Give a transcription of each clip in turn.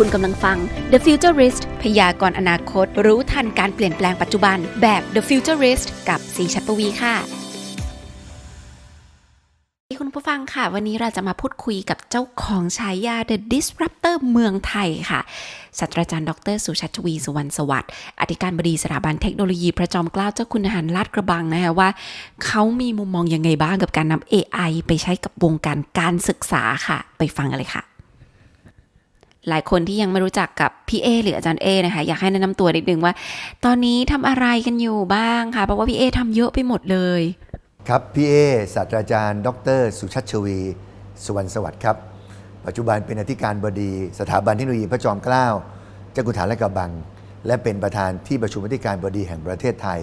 คุณกำลังฟัง The Futurist พยากรณ์อนาคต รู้ทันการเปลี่ยนแปลงปัจจุบัน แบบ The Futurist กับสีชัดปวีค่ะคุณผู้ฟังค่ะ วันนี้เราจะมาพูดคุยกับเจ้าของฉายา The Disruptor เมืองไทยค่ะศาสตราจารย์ดรสุชัชวีสุวรรณสวัสดิ์อธิการบดีสถาบันเทคโนโลยีพระจอมเกล้าเจ้าคุณทหารลาดกระบังนะคะว่า เขามีมุมมองยังไงบ้างกับการนำ AI ไปใช้กับวงการการศึกษาค่ะ ไปฟังกันเลยค่ะ หลายคนที่ยังไม่รู้จักกับพี่เอหรืออาจารย์เอนะคะ อยากให้แนะนำตัวนิดนึงว่า ตอนนี้ทำอะไรกันอยู่บ้างคะเพราะว่าพี่เอทำเยอะไปหมดเลย ครับพี่เอศาสตราจารย์ ดร สุชัชวี สุวรรณสวัสดิ์ครับ ปัจจุบันเป็นอธิการบดี สถาบันเทคโนโลยีพระจอมเกล้าเจ้าคุณฐานและกระบัง และเป็นประธานที่ประชุมอธิการบดีแห่งประเทศไทย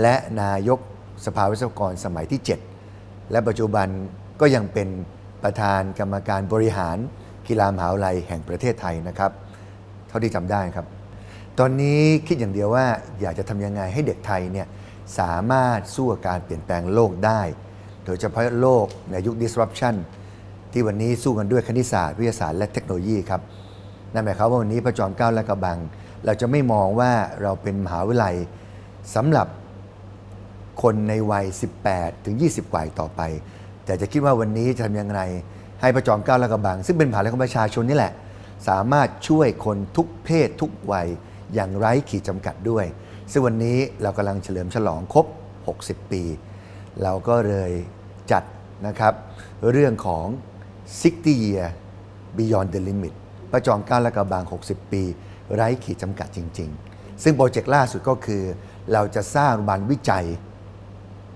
และนายกสภาวิศวกรสมัยที่ 7 และปัจจุบันก็ยังเป็นประธานกรรมการบริหาร กีฬามหาวิทยาลัยแห่งประเทศไทยนะครับ เท่าที่จำได้ครับ ตอนนี้คิดอย่างเดียวว่าอยากจะทำยังไงให้เด็กไทยเนี่ยสามารถสู้กับการเปลี่ยนแปลงโลกได้ โดยเฉพาะโลกในยุค disruption ที่วันนี้สู้กันด้วยคณิตศาสตร์วิทยาศาสตร์และเทคโนโลยีครับนั่นหมายความว่าวันนี้พระจอมเกล้าและกระบัง เราจะไม่มองว่าเราเป็นมหาวิทยาลัยสำหรับคนในวัย 18 ถึง 20 กว่าอีต่อไป แต่จะคิดว่าวันนี้จะทำย่างไร ให้พระจอมเกล้าและกระบัง ซึ่งเป็นมหาวิทยาลัยของประชาชนนี่แหละ สามารถช่วยคนทุกเพศทุกวัยอย่างไร้ขีดจำกัดด้วย ซึ่งวันนี้เรากำลังเฉลิมฉลองครบ 60 ปี เราก็เลยจัดนะครับเรื่องของ 60 year beyond the limit ประจอมเกล้าและกระบาง60 ปี ไร้ขีดจำกัดจริง ๆ ซึ่งโปรเจกต์ล่าสุดก็คือ เราจะสร้างโรงพยาบาลวิจัย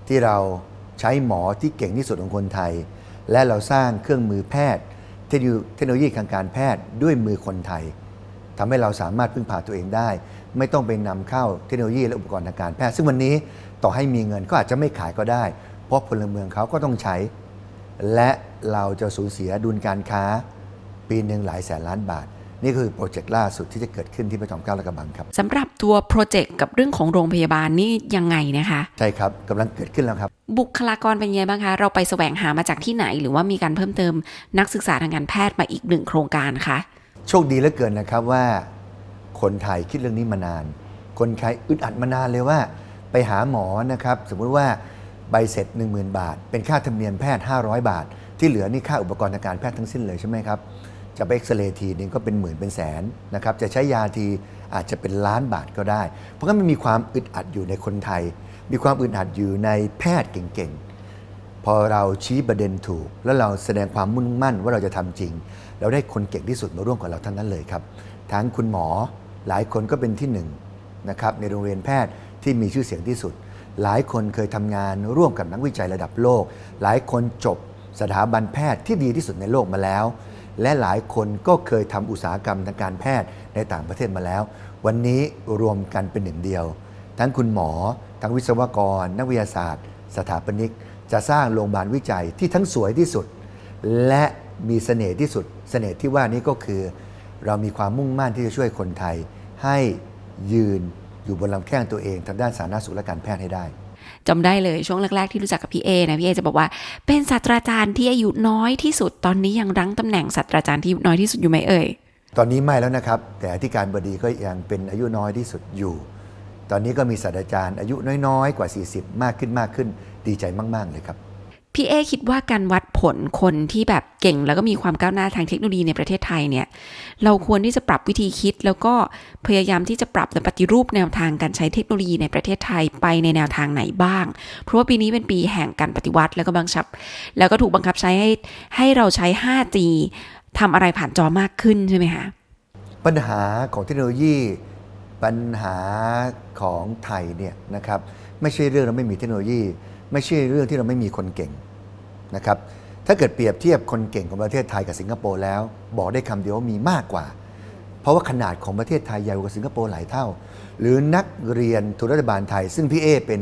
ที่เราใช้หมอที่เก่งที่สุดของคนไทย และเราสร้างเครื่องมือแพทย์เทคโนโลยีทางการแพทย์ด้วยมือคนไทยทำให้เราสามารถพึ่งพาตัวเองได้ ไม่ต้องไปนำเข้าเทคโนโลยีและอุปกรณ์ทางการแพทย์ ซึ่งวันนี้ต่อให้มีเงินก็อาจจะไม่ขายก็ได้ เพราะพลเมืองเขาก็ต้องใช้ และเราจะสูญเสียดุลการค้า ปีหนึ่งหลายแสนล้านบาท นี่คือโปรเจกต์ล่าสุดที่จะเกิดขึ้นที่พระจอมเกล้าและกระบังครับสำหรับตัวโปรเจกต์กับเรื่องของโรงพยาบาลนี่ยังไงนะคะ ใช่ครับกำลังเกิดขึ้นแล้วครับ บุคลากรเป็นยังไงบ้างคะ เราไปแสวงหามาจากที่ไหน หรือว่ามีการเพิ่มเติมนักศึกษาทางการแพทย์มาอีกหนึ่งโครงการคะโชคดีเหลือเกินนะครับว่า คนไทยคิดเรื่องนี้มานาน คนไทยอึดอัดมานานเลยว่า ไปหาหมอนะครับสมมุติว่าใบเสร็จ 10,000 บาท เป็นค่าธรรมเนียมแพทย์ 500 บาท ที่เหลือนี่ค่าอุปกรณ์ทางการแพทย์ทั้งสิ้นเลยใช่ไหมครับ จะไปเอ็กซเรย์ทีนึงก็เป็นหมื่นเป็นแสนนะครับจะใช้ยาทีอาจจะเป็นล้านบาทก็ได้ เพราะงั้นมันมีความอึดอัดอยู่ในคนไทย มีความอึดอัดอยู่ในแพทย์เก่งๆ พอเราชี้ประเด็นถูก แล้วเราแสดงความมุ่งมั่นว่าเราจะทำจริง เราได้คนเก่งที่สุดมาร่วมกับเราทั้งนั้นเลยครับทั้งคุณหมอหลายคนก็เป็นที่หนึ่งนะครับในโรงเรียนแพทย์ที่มีชื่อเสียงที่สุด หลายคนเคยทำงานร่วมกับนักวิจัยระดับโลก หลายคนจบสถาบันแพทย์ที่ดีที่สุดในโลกมาแล้ว และหลายคนก็เคยทำอุตสาหกรรมทางการแพทย์ในต่างประเทศมาแล้ว วันนี้รวมกันเป็นหนึ่งเดียว ทั้งคุณหมอ ทั้งวิศวกร นักวิทยาศาสตร์ สถาปนิก จะสร้างโรงพยาบาลวิจัยที่ทั้งสวยที่สุด และมีเสน่ห์ที่สุด เสน่ห์ที่ว่านี้ก็คือ เรามีความมุ่งมั่นที่จะช่วยคนไทย ให้ยืนอยู่บนลำแข้งตัวเองทางด้านสาธารณสุขและการแพทย์ให้ได้ จำได้เลยช่วงแรกๆที่รู้จักกับพี่เอนะพี่เอจะบอกว่าเป็นศาสตราจารย์ที่อายุน้อยที่สุดตอนนี้ยังรั้งตำแหน่งศาสตราจารย์ที่น้อยที่สุดอยู่ไหมเอ่ยตอนนี้ไม่แล้วนะครับ แต่ที่การบดีก็ยังเป็นอายุน้อยที่สุดอยู่ ตอนนี้ก็มีศาสตราจารย์อายุน้อยๆ กว่า 40 มากขึ้นมากขึ้นดีใจมาก ๆ เลยครับ พี่เอคิดว่าการวัดผลคนที่แบบเก่ง แล้วก็มีความก้าวหน้าทางเทคโนโลยีในประเทศไทยเนี่ย เราควรที่จะปรับวิธีคิด แล้วก็พยายามที่จะปรับและปฏิรูปแนวทางการใช้เทคโนโลยีในประเทศไทยไปในแนวทางไหนบ้าง เพราะว่าปีนี้เป็นปีแห่งการปฏิวัติ แล้วก็บังคับ แล้วก็ถูกบังคับใช้ให้ให้เราใช้ 5G ทำอะไรผ่านจอมากขึ้นใช่ไหมคะปัญหาของเทคโนโลยีปัญหาของไทยเนี่ยนะครับไม่ใช่เรื่องเราไม่มีเทคโนโลยี ไม่ใช่เรื่องที่เราไม่มีคนเก่ง นะครับถ้าเกิดเปรียบเทียบคนเก่งของประเทศไทยกับสิงคโปร์แล้ว บอกได้คำเดียวว่ามีมากกว่า เพราะว่าขนาดของประเทศไทยใหญ่กว่าสิงคโปร์หลายเท่า หรือนักเรียนทุนรัฐบาลไทย ซึ่งพี่เอเป็น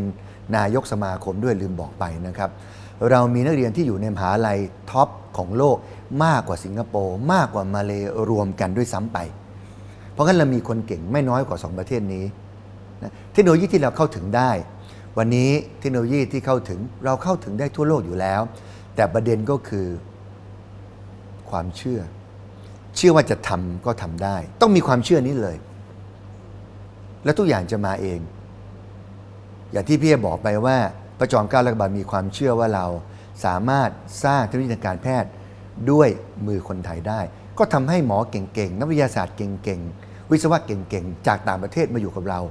นายกสมาคมด้วยลืมบอกไปนะครับ เรามีนักเรียนที่อยู่ในมหาลัยท็อปของโลกมากกว่าสิงคโปร์มากกว่ามาเลรวมกันด้วยซ้ำไป เพราะงั้นเรามีคนเก่งไม่น้อยกว่า 2 ประเทศนี้นะเทคโนโลยีที่เราเข้าถึงได้ วันนี้เทคโนโลยีที่เข้าถึงเราเข้าถึงได้ทั่วโลกอยู่แล้ว แต่ประเด็นก็คือความเชื่อ เชื่อว่าจะทำก็ทำได้ ต้องมีความเชื่อนี้เลย แล้วทุกอย่างจะมาเอง อย่างที่พี่เอบอกไปว่าพระจอมเกล้ารัฐบาลมีความเชื่อว่าเราสามารถสร้างเทคโนโลยีทางการแพทย์ด้วยมือคนไทยได้ ก็ทำให้หมอเก่งๆ นักวิทยาศาสตร์เก่งๆ วิศวะเก่งๆ จากต่างประเทศมาอยู่กับเรา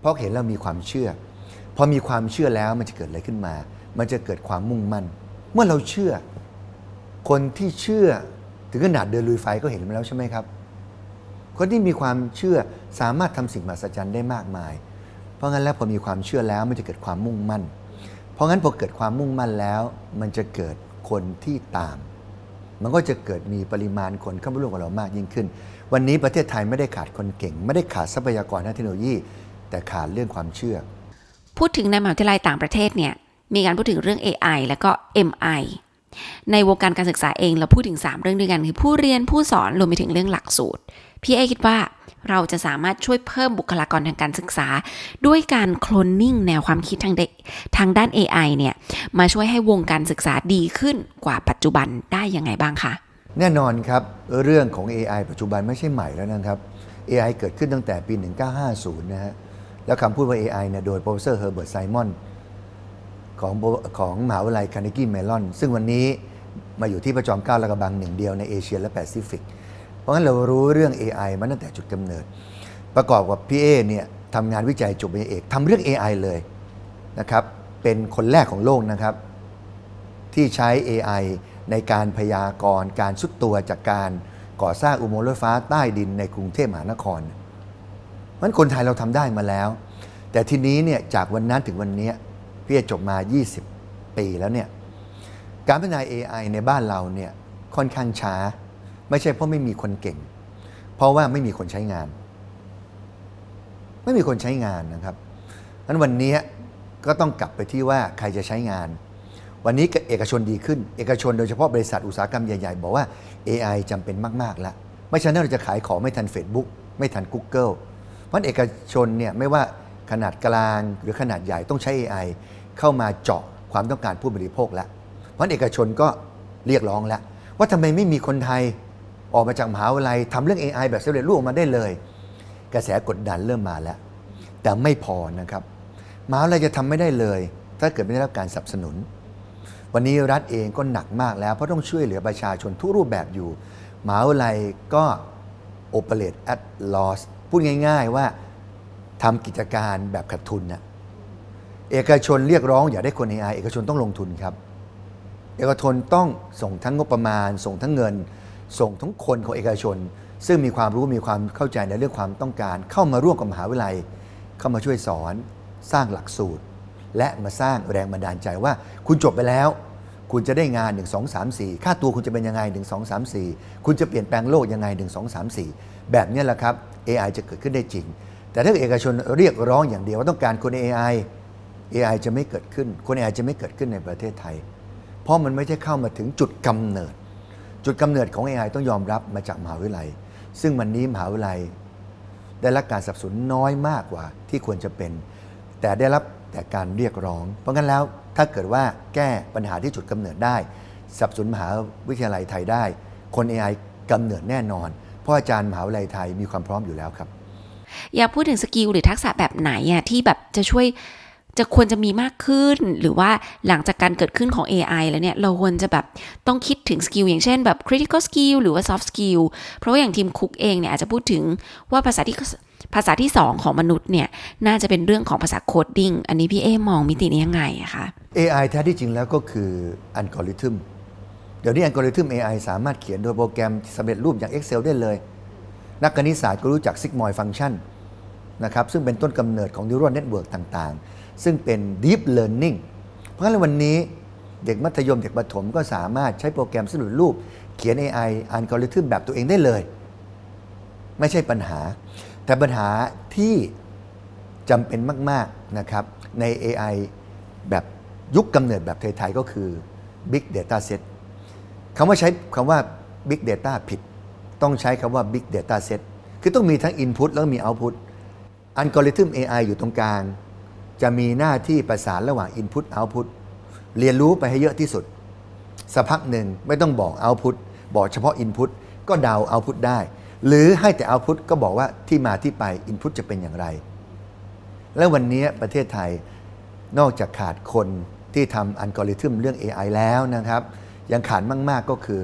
เพราะเห็นเรามีความเชื่อ พอมีความเชื่อแล้วมันจะเกิดอะไรขึ้นมา มันจะเกิดความมุ่งมั่น เมื่อเราเชื่อ คนที่เชื่อถึงขนาดเดินลุยไฟก็เห็นมาแล้วใช่ไหมครับ คนที่มีความเชื่อสามารถทำสิ่งมหัศจรรย์ได้มากมาย เพราะงั้นแล้วพอมีความเชื่อแล้วมันจะเกิดความมุ่งมั่น เพราะงั้นพอเกิดความมุ่งมั่นแล้ว มันจะเกิดคนที่ตาม มันก็จะเกิดมีปริมาณคนเข้ามาร่วมกับเรามากยิ่งขึ้น วันนี้ประเทศไทยไม่ได้ขาดคนเก่ง ไม่ได้ขาดทรัพยากรทางเทคโนโลยี แต่ขาดเรื่องความเชื่อ พูดถึงในมหาวิทยาลัยต่างประเทศเนี่ย มีการพูดถึงเรื่อง AI แล้วก็ MI ในวงการการศึกษาเองเราพูดถึง 3 เรื่องด้วยกัน คือผู้เรียนผู้สอนรวมไปถึงเรื่องหลักสูตร พี่เอคิดว่าเราจะสามารถช่วยเพิ่มบุคลากรทางการศึกษา ด้วยการโคลนนิ่งแนวความคิดทางเด็กทางด้าน AI เนี่ยมาช่วยให้วงการศึกษาดีขึ้นกว่าปัจจุบันได้ยังไงบ้างคะแน่นอนครับเรื่องของ AI ปัจจุบันไม่ใช่ใหม่แล้วนะครับ AI เกิดขึ้นตั้งแต่ปี 1950 นะฮะแล้วคำพูดว่า AI เนี่ยโดย Professor Herbert Simon ของของมหาวิทยาลัย Carnegie Mellon ซึ่งวันนี้มาอยู่ที่ประจอมเกล้าและกระบังหนึ่งเดียวในเอเชียและแปซิฟิก เพราะงั้นเรารู้เรื่อง AI มาตั้งแต่จุดกำเนิด ประกอบกับพี่เอเนี่ยทำงานวิจัยจบปริญญาเอกทำเรื่อง AI เลยนะครับ เป็นคนแรกของโลกนะครับ ที่ใช้ AI ในการพยากรณ์การสุดตัวจากการก่อสร้างอุโมงค์รถไฟฟ้าใต้ดินในกรุงเทพมหานครมันคนไทยเราทำได้มาแล้ว แต่ทีนี้เนี่ยจากวันนั้นถึงวันนี้ พี่จบมา 20 ปีแล้วเนี่ยการพัฒนา AI ในบ้านเราเนี่ยค่อนข้างช้า ไม่ใช่เพราะไม่มีคนเก่ง เพราะว่าไม่มีคนใช้งาน ไม่มีคนใช้งานนะครับนั้นวันนี้ก็ต้องกลับไปที่ว่าใครจะใช้งาน วันนี้เอกชนดีขึ้น เอกชนโดยเฉพาะบริษัทอุตสาหกรรมใหญ่ ๆ บอกว่า AI จำเป็นมากๆแล้วไม่ฉะนั้นเราจะขายของไม่ทัน Facebook ไม่ทัน Google เพราะเอกชนเนี่ยไม่ว่า ขนาดกลางหรือขนาดใหญ่ต้องใช้ AI เข้ามาเจาะความต้องการผู้บริโภคแล้ว เพราะเอกชนก็เรียกร้องแล้ว ว่าทำไมไม่มีคนไทยออกมาจากมหาวิทยาลัยทำเรื่อง AI แบบสำเร็จรูปออกมาได้เลย กระแสกดดันเริ่มมาแล้ว แต่ไม่พอนะครับมหาวิทยาลัยจะทำไม่ได้เลย ถ้าเกิดไม่ได้รับการสนับสนุน วันนี้รัฐเองก็หนักมากแล้วเพราะต้องช่วยเหลือประชาชนทุกรูปแบบอยู่มหาวิทยาลัยก็ operate at loss พูดง่าย ๆ ว่า ทำกิจการแบบขาดทุนนะเอกชนเรียกร้องอยากได้คน AI เอกชนต้องลงทุนครับ เอกชนต้องส่งทั้งงบประมาณ ส่งทั้งเงิน ส่งทั้งคนของเอกชน ซึ่งมีความรู้มีความเข้าใจในเรื่องความต้องการ เข้ามาร่วมกับมหาวิทยาลัย เข้ามาช่วยสอน สร้างหลักสูตร และมาสร้างแรงบันดาลใจว่า คุณจบไปแล้ว คุณจะได้งาน 1 2 3 4 ค่าตัวคุณจะเป็นยังไง 1 2 3 4 คุณจะเปลี่ยนแปลงโลกยังไง 1 2 3 4 แบบนี้แหละครับ AI จะเกิดขึ้นได้จริง แต่ถ้าเอกชนเรียกร้องอย่างเดียวว่าต้องการคน AI AI จะไม่เกิดขึ้น คน AI จะไม่เกิดขึ้นในประเทศไทย เพราะมันไม่ใช่เข้ามาถึงจุดกำเนิด จุดกำเนิดของ AI ต้องยอมรับมาจากมหาวิทยาลัย ซึ่งวันนี้มหาวิทยาลัย ได้รับการสนับสนุนน้อยมากกว่าที่ควรจะเป็น แต่ได้รับแต่การเรียกร้อง เพราะงั้นแล้วถ้าเกิดว่าแก้ปัญหาที่จุดกำเนิดได้สนับสนุนมหาวิทยาลัยไทยได้ คน AI กำเนิดแน่นอน เพราะอาจารย์มหาวิทยาลัยไทยมีความพร้อมอยู่แล้วครับ อยากพูดถึงสกิลหรือทักษะแบบไหนอะที่แบบจะช่วยจะควรจะมีมากขึ้น หรือว่าหลังจากการเกิดขึ้นของ AI แล้วเนี่ย เราควรจะแบบต้องคิดถึงสกิลอย่างเช่นแบบ critical skill หรือว่า soft skill เพราะว่าอย่างทีมคุกเองเนี่ย อาจจะพูดถึงว่าภาษาที่ภาษาที่ 2 ของมนุษย์เนี่ย น่าจะเป็นเรื่องของภาษาโคดดิ้งอันนี้พี่เอมองมิตินี้ยังไงอะคะ AI แท้ที่จริงแล้วก็คืออัลกอริทึมเดี๋ยวนี้อัลกอริทึม AI สามารถเขียนโดยโปรแกรมสำเร็จรูปอย่าง Excel ได้เลย นักคณิตศาสตร์ก็รู้จัก Sigmoid Function นะครับซึ่งเป็นต้นกำเนิดของ Neural Network ต่างๆ ซึ่งเป็น Deep Learning เพราะฉะนั้นวันนี้เด็กมัธยมเด็กประถมก็สามารถใช้โปรแกรมสร็จรูป เขียน AI อัลกอริทึมแบบตัวเองได้เลย ไม่ใช่ปัญหา แต่ปัญหาที่จำเป็นมากๆนะครับใน AI แบบยุคกำเนิดแบบไทยๆก็คือ Big Data Set คำว่าใช้คำว่า Big Data ผิด ต้องใช้คำว่า Big Data Set คือต้องมีทั้ง Input แล้วก็มี Output อัลกอริทึม AI อยู่ตรงกลาง จะมีหน้าที่ประสานระหว่าง Input Output เรียนรู้ไปให้เยอะที่สุดสักพักหนึ่งไม่ต้องบอก Output บอกเฉพาะ Input ก็เดาเอาพุทได้ หรือให้แต่เอาพุทก็บอกว่าที่มาที่ไปอินพุตจะเป็นอย่างไร และวันนี้ประเทศไทยนอกจากขาดคนที่ทำอัลกอริทึมเรื่อง AI แล้วนะครับ ยังขาดมาก ๆ ก็คือ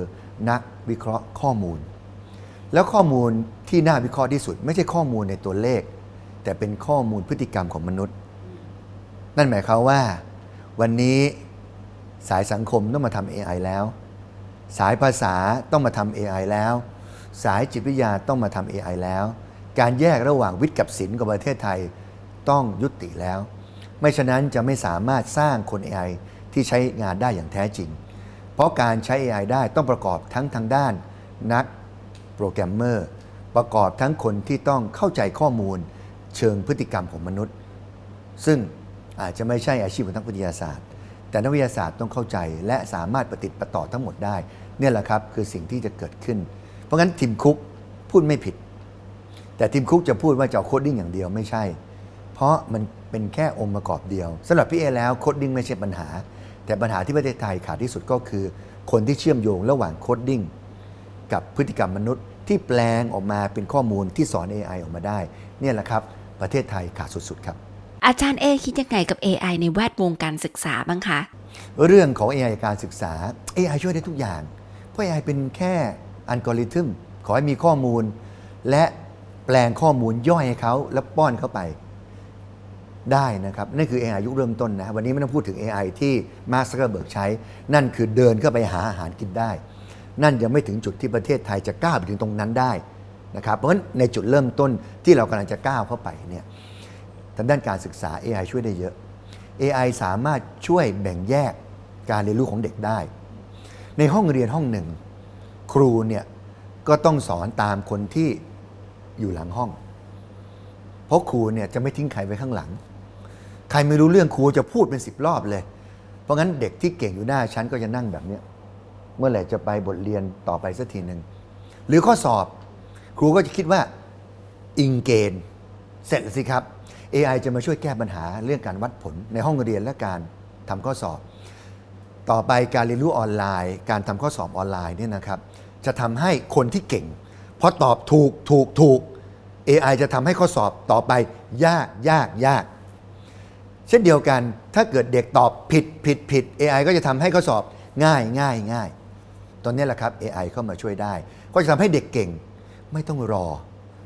นักวิเคราะห์ข้อมูล แล้วข้อมูลที่น่าวิเคราะห์ที่สุด ไม่ใช่ข้อมูลในตัวเลข แต่เป็นข้อมูลพฤติกรรมของมนุษย์ นั่นหมายความว่า วันนี้สายสังคมต้องมาทำ AI แล้ว สายภาษาต้องมาทำ AI แล้ว สายจิตวิทยาต้องมาทำ AI แล้ว การแยกระหว่างวิทย์กับศิลป์กับประเทศไทยต้องยุติแล้ว ไม่ฉะนั้นจะไม่สามารถสร้างคน AI ที่ใช้งานได้อย่างแท้จริง เพราะการใช้ AI ได้ต้องประกอบทั้งทางด้านนัก โปรแกรมเมอร์ ประกอบทั้งคนที่ต้องเข้าใจข้อมูลเชิงพฤติกรรมของมนุษย์ ซึ่งอาจจะไม่ใช่อาชีพของนักวิทยาศาสตร์ แต่นักวิทยาศาสตร์ต้องเข้าใจและสามารถปฏิติดประต่อทั้งหมดได้ เนี่ยแหละครับคือสิ่งที่จะเกิดขึ้น เพราะงั้นทีมคุกพูดไม่ผิด แต่ทีมคุกจะพูดว่าจะเอาโคดดิ้งอย่างเดียวไม่ใช่ เพราะมันเป็นแค่องค์ประกอบเดียวสำหรับพี่เอแล้วโคดดิ้งไม่ใช่ปัญหา แต่ปัญหาที่ประเทศไทยขาดที่สุดก็คือ คนที่เชื่อมโยงระหว่างโคดดิ้ง กับพฤติกรรมมนุษย์ ที่แปลงออกมาเป็นข้อมูลที่สอน AI ออกมาได้ เนี่ยแหละครับ ประเทศไทยขาดสุดๆครับ อาจารย์เอคิดยังไงกับ AI ในแวดวงการศึกษาบ้างคะ เรื่องของ AI การศึกษา AI ช่วยได้ทุกอย่าง เพราะ AI เป็นแค่อัลกอริทึมขอให้มีข้อมูล และแปลงข้อมูลย่อยให้เขาแล้วป้อนเข้าไปได้นะครับ นั่นคือ AI ยุคเริ่มต้นนะ วันนี้ไม่ต้องพูดถึง AI ที่มาร์คซักเกอร์เบิร์กใช้ นั่นคือเดินเข้าไปหาอาหารกินได้ นั่นยังไม่ถึงจุดที่ประเทศไทยจะก้าวไปถึงตรงนั้นได้นะครับเพราะฉะนั้นในจุดเริ่มต้นที่เรากำลังจะก้าวเข้าไปเนี่ยทางด้านการศึกษา AI ช่วยได้เยอะ AI สามารถช่วยแบ่งแยกการเรียนรู้ของเด็กได้ ในห้องเรียนห้องหนึ่ง ครูเนี่ยก็ต้องสอนตามคนที่อยู่หลังห้อง เพราะครูเนี่ยจะไม่ทิ้งใครไว้ข้างหลัง ใครไม่รู้เรื่องครูจะพูดเป็นสิบรอบเลย เพราะงั้นเด็กที่เก่งอยู่หน้าชั้นก็จะนั่งแบบเนี้ย เมื่อไหร่จะไปบทเรียนต่อไปสักทีหนึ่งหรือข้อสอบครูก็จะคิดว่าอิงเกณฑ์เสร็จสิครับ AI จะมาช่วยแก้ปัญหาเรื่องการวัดผลในห้องเรียนและการทำข้อสอบ ต่อไปการเรียนรู้ออนไลน์ การทำข้อสอบออนไลน์เนี่ยนะครับ จะทำให้คนที่เก่งพราะตอบถูกถูกถูก AI จะทำให้ข้อสอบต่อไปยากยากยาก เช่นเดียวกันถ้าเกิดเด็กตอบผิดผิดผิด AI ก็จะทำให้ข้อสอบง่ายง่ายง่าย ตอนนี้แหละครับ AI เข้ามาช่วยได้ ก็จะทำให้เด็กเก่งไม่ต้องรอ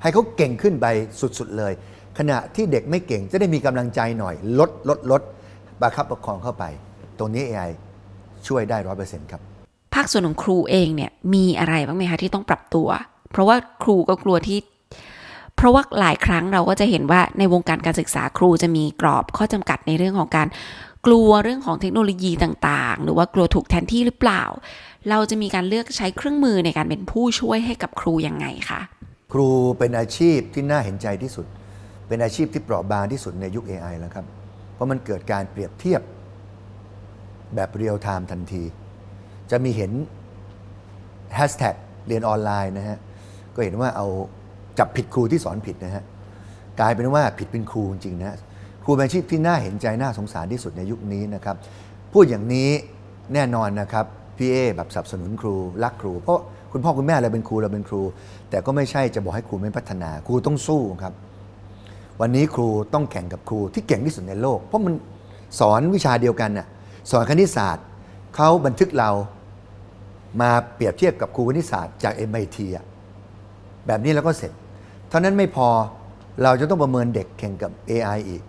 ให้เขาเก่งขึ้นไปสุดๆเลย ขณะที่เด็กไม่เก่งจะได้มีกำลังใจหน่อย ลดลดลดประคับประคองเข้าไป ตรงนี้ AI ช่วยได้ร้อยเปอร์เซ็นต์ครับ ภาคส่วนของครูเองเนี่ยมีอะไรบ้างไหมคะที่ต้องปรับตัว เพราะว่าครูก็กลัวที่ เพราะว่าหลายครั้งเราก็จะเห็นว่าในวงการการศึกษาครูจะมีกรอบข้อจำกัดในเรื่องของการ กลัวเรื่องของเทคโนโลยีต่างๆ หรือว่ากลัวถูกแทนที่หรือเปล่า เราจะมีการเลือกใช้เครื่องมือในการเป็นผู้ช่วยให้กับครูยังไงคะครูเป็นอาชีพที่น่าเห็นใจที่สุด เป็นอาชีพที่เปราะบางที่สุดในยุค AI แล้วครับ เพราะมันเกิดการเปรียบเทียบแบบเรียลไทม์ทันที จะมีเห็นแฮชแท็กเรียนออนไลน์นะฮะ ก็เห็นว่าเอาจับผิดครูที่สอนผิดนะฮะ กลายเป็นว่าผิดเป็นครูจริงนะ ครูเป็นอาชีพที่น่าเห็นใจน่าสงสารที่สุดในยุคนี้นะครับพูดอย่างนี้แน่นอนนะครับพี่เอแบบสนับสนุนครูรักครู เพราะคุณพ่อคุณแม่เราเป็นครูเราเป็นครู แต่ก็ไม่ใช่จะบอกให้ครูไม่พัฒนา ครูต้องสู้ครับ วันนี้ครูต้องแข่งกับครูที่เก่งที่สุดในโลก เพราะมันสอนวิชาเดียวกันน่ะสอนคณิตศาสตร์เขาบันทึกเรามาเปรียบเทียบกับครูคณิตศาสตร์จาก MIT อะแบบนี้แล้วก็เสร็จ เท่านั้นไม่พอเราจะต้องประเมินเด็กแข่งกับ AI อีก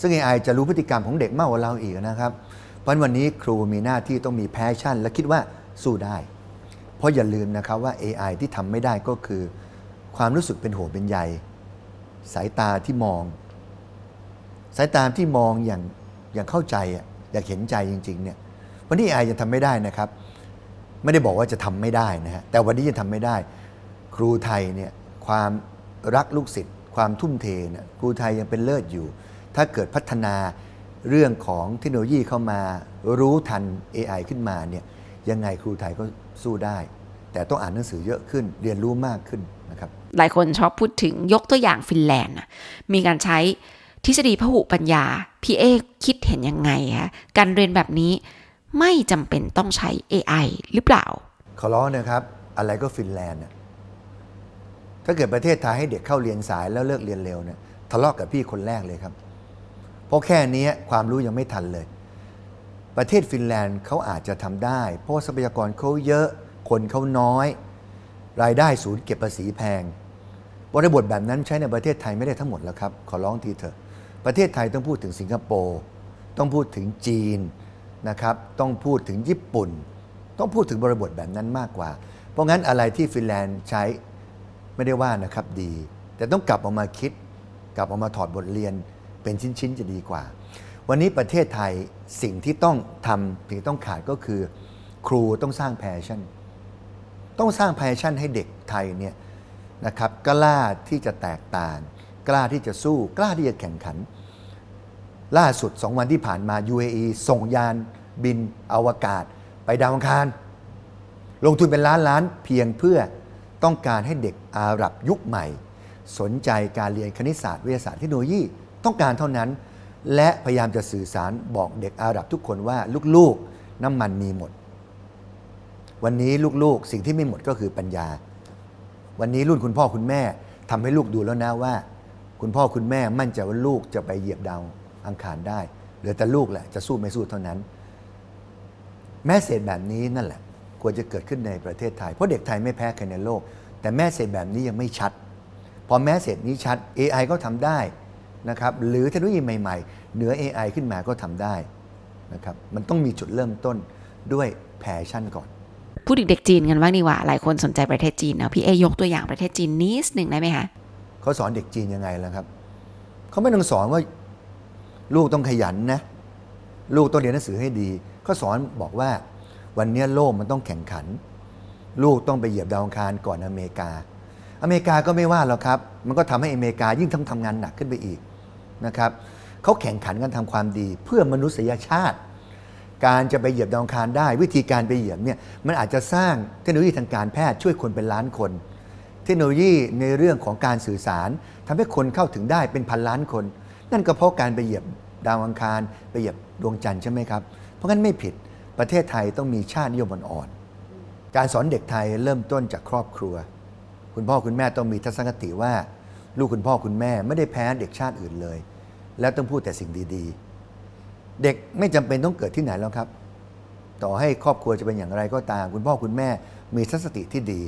ซึ่ง AI จะรู้พฤติกรรมของเด็กมากกว่าเราอีกนะครับ เพราะฉะนั้นวันนี้ครูมีหน้าที่ต้องมีแพชชั่น และคิดว่าสู้ได้ เพราะอย่าลืมนะครับว่า AI ที่ทำไม่ได้ก็คือ ความรู้สึกเป็นห่วงเป็นใยสายตาที่มอง สายตาที่มองอย่างอย่างเข้าใจอะอยากเห็นใจจริงๆเนี่ยวันนี้ AI ยังทำไม่ได้นะครับ ไม่ได้บอกว่าจะทำไม่ได้นะฮะแต่วันนี้ยังทำไม่ได้ ครูไทยเนี่ยความรักลูกศิษย์ความทุ่มเทเนี่ยครูไทยยังเป็นเลิศอยู่ ถ้าเกิดพัฒนาเรื่องของเทคโนโลยีเข้ามารู้ทัน AI ขึ้นมาเนี่ยยังไงครูไทยก็สู้ได้ แต่ต้องอ่านหนังสือเยอะขึ้นเรียนรู้มากขึ้นนะครับหลายคนชอบพูดถึงยกตัวอย่างฟินแลนด์น่ะมีการใช้ทฤษฎีพหุปัญญา พี่เอคิดเห็นยังไงคะการเรียนแบบนี้ไม่จำเป็นต้องใช้ AI หรือเปล่า ขอร้องนะครับ อะไรก็ฟินแลนด์น่ะถ้าเกิดประเทศไทยให้เด็กเข้าเรียนสายแล้วเลิกเรียนเร็วเนี่ยทะเลาะกับพี่คนแรกเลยครับ เพราะแค่นี้ความรู้ยังไม่ทันเลย ประเทศฟินแลนด์เขาอาจจะทำได้ เพราะทรัพยากรเขาเยอะคนเขาน้อย รายได้ศูนย์เก็บภาษีแพงบริบทแบบนั้นใช้ในประเทศไทยไม่ได้ทั้งหมดแล้วครับ ขอร้องทีเถอะ ประเทศไทยต้องพูดถึงสิงคโปร์ต้องพูดถึงจีนนะครับต้องพูดถึงญี่ปุ่น ต้องพูดถึงบริบทแบบนั้นมากกว่า เพราะงั้นอะไรที่ฟินแลนด์ใช้ไม่ได้ว่านะครับดี แต่ต้องกลับออกมาคิด กลับออกมาถอดบทเรียน เป็นชิ้นๆจะดีกว่า วันนี้ประเทศไทยสิ่งที่ต้องทำสิ่งที่ต้องขาดก็คือ ครูต้องสร้างแพชชั่น ต้องสร้างแพชชั่นให้เด็กไทยเนี่ยนะครับกล้าที่จะแตกต่าง กล้าที่จะสู้กล้าที่จะแข่งขัน ล่าสุด 2 วันที่ผ่านมา UAE ส่งยานบินอวกาศ ไปดาวอังคาร ลงทุนเป็นล้านล้านเพียงเพื่อต้องการให้เด็กอาหรับยุคใหม่ สนใจการเรียนคณิตศาสตร์วิทยาศาสตร์เทคโนโลยี ต้องการเท่านั้น และพยายามจะสื่อสารบอกเด็กอาหรับทุกคนว่าลูกๆน้ำมันมีหมด วันนี้ลูกๆ สิ่งที่ไม่หมดก็คือปัญญา วันนี้รุ่นคุณพ่อคุณแม่ทำให้ลูกดูแล้วนะว่า คุณพ่อคุณแม่มั่นใจว่าลูกจะไปเหยียบดาวอังคารได้เหลือแต่ลูกแหละจะสู้ไม่สู้เท่านั้น แม่เศษแบบนี้นั่นแหละควรจะเกิดขึ้นในประเทศไทย เพราะเด็กไทยไม่แพ้ใครในโลก แต่แม่เศษแบบนี้ยังไม่ชัด พอแม่เศษนี้ชัด AI ก็ทำได้ นะครับหรือเทคโนโลยีใหม่ๆ เหนือ AI ขึ้นมาก็ทำได้นะครับมันต้องมีจุดเริ่มต้นด้วยแพชชั่นก่อนพูดถึงเด็กจีนกันบ้างดีกว่า หลายคนสนใจประเทศจีนเนาะพี่เอยกตัวอย่างประเทศจีนนิดหนึ่งได้ไหมคะเขาสอนเด็กจีนยังไงล่ะครับเขาไม่ต้องสอนว่าลูกต้องขยันนะ ลูกต้องเรียนหนังสือให้ดีเขาสอนบอกว่าวันนี้โลกมันต้องแข่งขัน ลูกต้องไปเหยียบดาวอังคารก่อนอเมริกา อเมริกาก็ไม่ว่าหรอกครับ มันก็ทำให้อเมริกายิ่งต้องทำงานหนักขึ้นไปอีก นะครับเขาแข่งขันกันทำความดี เพื่อมนุษยชาติ การจะไปเหยียบดาวังคารได้ วิธีการไปเหยียบเนี่ยมันอาจจะสร้างเทคโนโลยีทางการแพทย์ช่วยคนเป็นล้านคน เทคโนโลยีในเรื่องของการสื่อสารทำให้คนเข้าถึงได้เป็นพันล้านคน นั่นก็เพราะการไปเหยียบดาวอังคารไปเหยียบดวงจันทร์ใช่ไหมครับ เพราะงั้นไม่ผิดประเทศไทยต้องมีชาตินิยมอ่อนการสอนเด็กไทยเริ่มต้นจากครอบครัว คุณพ่อคุณแม่ต้องมีทัศนคติว่า ลูกคุณพ่อคุณแม่ไม่ได้แพ้เด็กชาติอื่นเลย แล้วต้องพูดแต่สิ่งดีๆ เด็กไม่จำเป็นต้องเกิดที่ไหนแล้วครับ ต่อให้ครอบครัวจะเป็นอย่างไรก็ตาม คุณพ่อคุณแม่มีทัศนคติที่ดี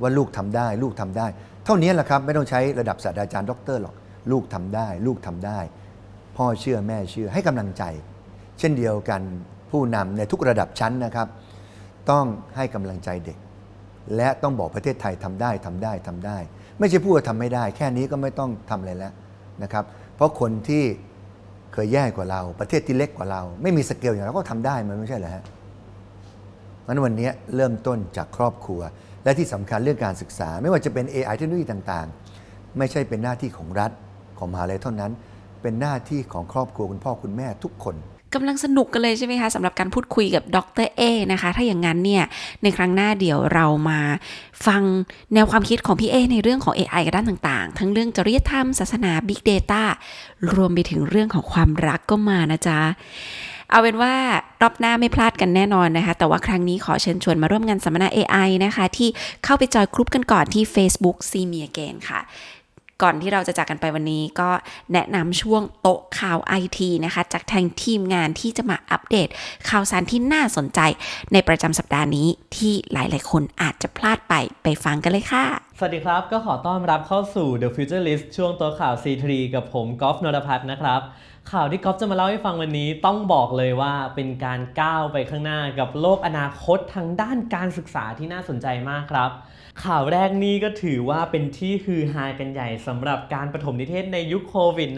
ว่าลูกทำได้ ลูกทำได้ เท่านี้แหละครับ ไม่ต้องใช้ระดับศาสตราจารย์ด็อกเตอร์หรอกลูกทำได้ ลูกทำได้ พ่อเชื่อแม่เชื่อให้กำลังใจ เช่นเดียวกันผู้นำในทุกระดับชั้นนะครับ ต้องให้กำลังใจเด็ก และต้องบอกประเทศไทยทำได้ทำได้ทำได้ ไม่ใช่พูดว่าทำไม่ได้ แค่นี้ก็ไม่ต้องทำอะไรแล้วนะครับ เพราะคนที่เคยแย่กว่าเรา ประเทศที่เล็กกว่าเรา ไม่มีสเกลอย่างเราก็ทำได้มันไม่ใช่เหรอฮะเพราะฉะนั้นวันนี้เริ่มต้นจากครอบครัว และที่สำคัญเรื่องการศึกษา ไม่ว่าจะเป็น AI เทคโนโลยีต่างๆ ไม่ใช่เป็นหน้าที่ของรัฐของมหาลัยเท่านั้น เป็นหน้าที่ของครอบครัวคุณพ่อคุณแม่ทุกคน กำลังสนุกกันเลยใช่ไหมคะสำหรับการพูดคุยกับดรเอนะคะ ถ้าอย่างนั้นเนี่ยในครั้งหน้าเดี๋ยวเรามาฟังแนวความคิดของพี่เอในเรื่องของ AI กับด้านต่างๆ ทั้งเรื่องจริยธรรมศาสนา Big Data รวมไปถึงเรื่องของความรักก็มานะจ๊ะเอาเป็นว่ารอบหน้าไม่พลาดกันแน่นอนนะคะ แต่ว่าครั้งนี้ขอเชิญชวนมาร่วมงานสัมมนา AI นะคะ ที่เข้าไปจอยกรุ๊ปกันก่อนที่ Facebook See Me Again ค่ะ ก่อนที่เราจะจากกันไปวันนี้ก็แนะนำช่วงโต๊ะข่าวไอทีนะคะ จากทางทีมงานที่จะมาอัปเดตข่าวสารที่น่าสนใจ ในประจำสัปดาห์นี้ที่หลายๆ คนอาจจะพลาดไปไปฟังกันเลยค่ะ สวัสดีครับ ก็ขอต้อนรับเข้าสู่ The Future List ช่วงโตัวข่าว C3 กับผมกอล์ฟนรพัฒน์นะครับข่าวที่กอล์ฟจะมาเล่าให้ฟังวันนี้ต้องบอกเลยว่าเป็นการก้าวไปข้างหน้ากับโลกอนาคตทางด้านการศึกษาที่น่าสนใจมากครับ ข่าวแรกนี้ก็ถือว่าเป็นที่ฮือฮากันใหญ่สำหรับการประถมนิเทศในยุคโควิด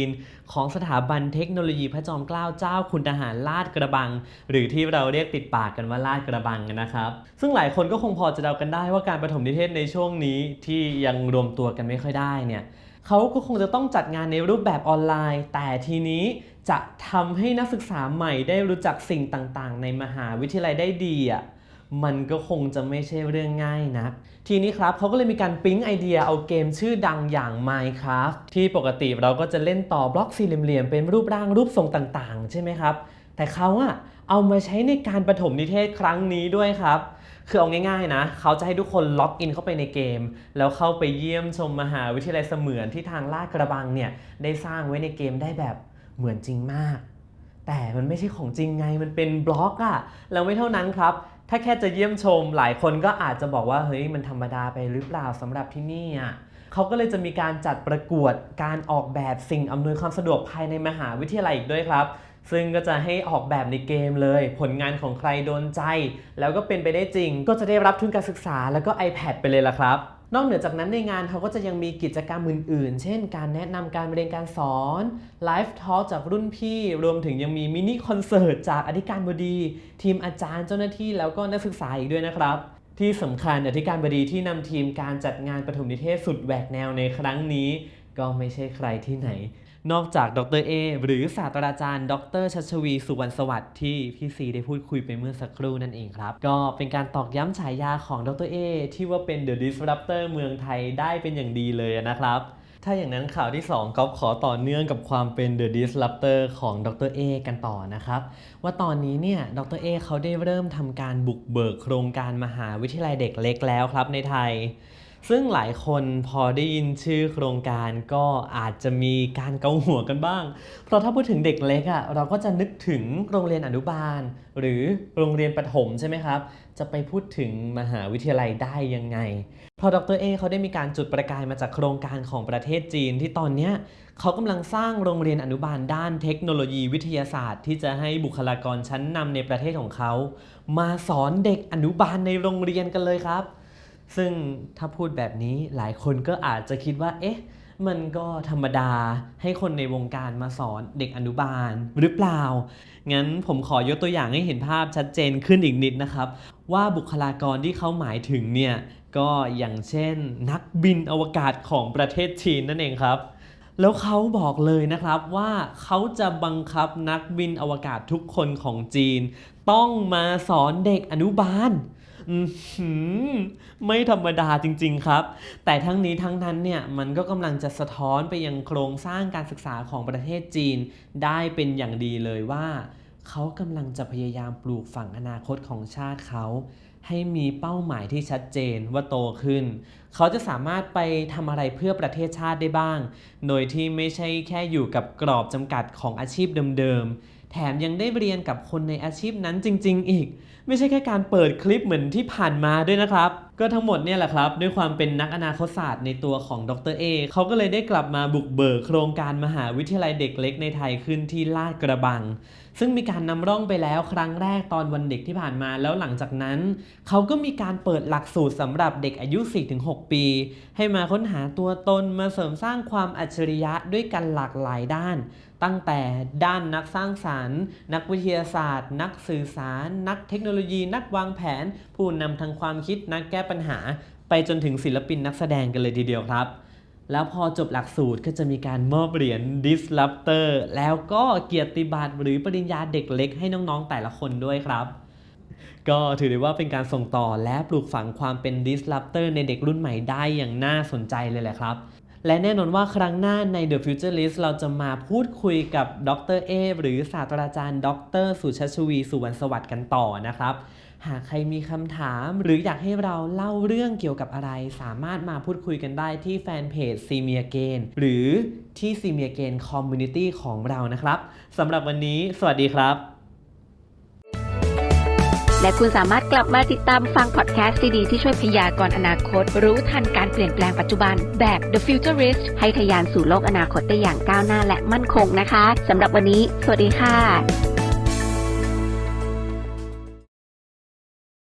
-19 ของสถาบันเทคโนโลยีพระจอมเกล้าเจ้าคุณทหารลาดกระบัง หรือที่เราเรียกติดปากกันว่าลาดกระบังนะครับ ซึ่งหลายคนก็คงพอจะเดากันได้ว่าการประถมนิเทศในช่วงนี้ที่ยังรวมตัวกันไม่ค่อยได้เนี่ยเขาก็คงจะต้องจัดงานในรูปแบบออนไลน์ แต่ทีนี้จะทำให้นักศึกษาใหม่ได้รู้จักสิ่งต่างๆ ในมหาวิทยาลัยได้ดีอะ มันก็คงจะไม่ใช่เรื่องง่ายนักทีนี้ครับเขาก็เลยมีการปิ๊งไอเดียเอาเกมชื่อดังอย่าง Minecraft ที่ปกติเราก็จะเล่นต่อบล็อกสี่เหลี่ยมเป็นรูปร่างรูปทรงต่างๆ ใช่ไหมครับ แต่เขาอะเอามาใช้ในการประถมนิเทศครั้งนี้ด้วยครับ คือเอาง่ายๆนะ เขาจะให้ทุกคนล็อกอินเข้าไปในเกม แล้วเข้าไปเยี่ยมชมมหาวิทยาลัยเสมือนที่ทางลาดกระบังเนี่ยได้สร้างไว้ในเกมได้แบบเหมือนจริงมาก แต่มันไม่ใช่ของจริงไงมันเป็นบล็อกอะแล้วไม่เท่านั้นครับ ถ้าแค่จะเยี่ยมชมหลายคนก็อาจจะบอกว่าเฮ้ยมันธรรมดาไปหรือเปล่าสำหรับที่นี่อะเขาก็เลยจะมีการจัดประกวดการออกแบบสิ่งอำนวยความสะดวกภายในมหาวิทยาลัยอีกด้วยครับ ซึ่งก็จะให้ออกแบบในเกมเลย ผลงานของใครโดนใจ แล้วก็เป็นไปได้จริง ก็จะได้รับทุนการศึกษาแล้วก็ iPad ไปเลยล่ะครับ นอกเหนือจากนั้นในงานเขาก็จะยังมีกิจกรรมอื่นๆ เช่น การแนะนำการเรียนการสอนไลฟ์ทอลจากรุ่นพี่ รวมถึงยังมีมินิคอนเสิร์ตจากอธิการบดี ทีมอาจารย์เจ้าหน้าที่แล้วก็นักศึกษาอีกด้วยนะครับ ที่สำคัญอธิการบดีที่นำทีมการจัดงานปฐมนิเทศสุดแหวกแนวในครั้งนี้ ก็ไม่ใช่ใครที่ไหน นอกจากดรเอหรือศาสตราจารย์ ดรชัชวีสุวรรณสวัสดิ์ที่พี่ซีได้พูดคุยไปเมื่อสักครู่นั่นเองครับ ก็เป็นการตอกย้ำฉายาของดรเอที่ว่าเป็น The Disruptor เมืองไทยได้เป็นอย่างดีเลยนะครับถ้าอย่างนั้นข่าวที่2ก็ขอต่อเนื่องกับความเป็น The Disruptor ของดรเอกันต่อนะครับ ว่าตอนนี้เนี่ยดรเอเขาได้เริ่มทำการบุกเบิกโครงการมหาวิทยาลัยเด็กเล็กแล้วครับในไทย ซึ่งหลายคนพอได้ยินชื่อโครงการก็อาจจะมีการเกาหัวกันบ้าง เพราะถ้าพูดถึงเด็กเล็กอะ่ะเราก็จะนึกถึงโรงเรียนอนุบาล หรือโรงเรียนประถมใช่ไหมครับ จะไปพูดถึงมหาวิทยาลัยได้ยังไง เพราะดรเอเขาได้มีการจุดประกายมาจากโครงการของประเทศจีนที่ตอนเนี้ยเขากำลังสร้างโรงเรียนอนุบาลด้านเทคโนโลยีวิทยาศาสตร์ ที่จะให้บุคลากรชั้นนำในประเทศของเขา มาสอนเด็กอนุบาลในโรงเรียนกันเลยครับ ซึ่งถ้าพูดแบบนี้หลายคนก็อาจจะคิดว่า เอ๊ะ มันก็ธรรมดาให้คนในวงการมาสอนเด็กอนุบาลหรือเปล่า งั้นผมขอยกตัวอย่างให้เห็นภาพชัดเจนขึ้นอีกนิดนะครับ ว่าบุคลากรที่เขาหมายถึงเนี่ย ก็อย่างเช่น นักบินอวกาศของประเทศจีนนั่นเองครับแล้วเขาบอกเลยนะครับว่าเขาจะบังคับนักบินอวกาศทุกคนของจีน ต้องมาสอนเด็กอนุบาล ไม่ธรรมดาจริง ๆ ครับ แต่ทั้งนี้ทั้งนั้นเนี่ยมันก็กำลังจะสะท้อนไปยังโครงสร้างการศึกษาของประเทศจีน ได้เป็นอย่างดีเลยว่า เขากำลังจะพยายามปลูกฝังอนาคตของชาติเขาให้มีเป้าหมายที่ชัดเจนว่าโตขึ้น เขาจะสามารถไปทำอะไรเพื่อประเทศชาติได้บ้าง โดยที่ไม่ใช่แค่อยู่กับกรอบจำกัดของอาชีพเดิมๆ แถมยังได้เรียนกับคนในอาชีพนั้นจริง ๆ อีก ไม่ใช่แค่การเปิดคลิปเหมือนที่ผ่านมาด้วยนะครับก็ทั้งหมดเนี่ยแหละครับ ด้วยความเป็นนักอนาคตศาสตร์ในตัวของดรเอเขาก็เลยได้กลับมาบุกเบิกโครงการมหาวิทยาลัยเด็กเล็กในไทยขึ้นที่ลาดกระบัง ซึ่งมีการนำร่องไปแล้วครั้งแรกตอนวันเด็กที่ผ่านมาแล้วหลังจากนั้น เขาก็มีการเปิดหลักสูตรสำหรับเด็กอายุ 4-6 ปี ให้มาค้นหาตัวตนมาเสริมสร้างความอัจฉริยะด้วยกันหลากหลายด้าน ตั้งแต่ด้านนักสร้างสารรค์ นักวิทยาศาสตร์ นักสื่อสาร นักเทคโนโลยี นักวางแผน ผู้นำทางความคิดนักแก้ปัญหาไปจนถึงศิลปินนักแสดงกันเลยทีเดียวครับ แล้วพอจบหลักสูตรก็จะมีการมอบเหรียญ Disruptor แล้วก็เกียรติบัตรหรือปริญญาเด็กเล็กให้น้องๆแต่ละคนด้วยครับ ก็ถือได้ว่าเป็นการส่งต่อและปลูกฝังความเป็น disruptor ในเด็กรุ่นใหม่ได้อย่างน่าสนใจเลยแหละครับและแน่นอนว่าครั้งหน้าใน The Future List เราจะมาพูดคุยกับดรเอหรือศาสตราจารย์ ดร สุชาชวี สุวรรณสวัสดิ์กันต่อนะครับ หากใครมีคำถามหรืออยากให้เราเล่าเรื่องเกี่ยวกับอะไร สามารถมาพูดคุยกันได้ที่แฟนเพจ c m e a g a i n หรือที่ c m e a g a i n Community ของเรานะครับสำหรับวันนี้ สวัสดีครับ และคุณสามารถกลับมาติดตามฟังพอดแคสต์ดีๆที่ช่วยพยากรณ์อนาคต รู้ทันการเปลี่ยนแปลงปัจจุบันแบบ The Futurist ให้ทะยานสู่โลกอนาคตได้อย่างก้าวหน้าและมั่นคงนะคะสำหรับวันนี้ สวัสดีค่ะ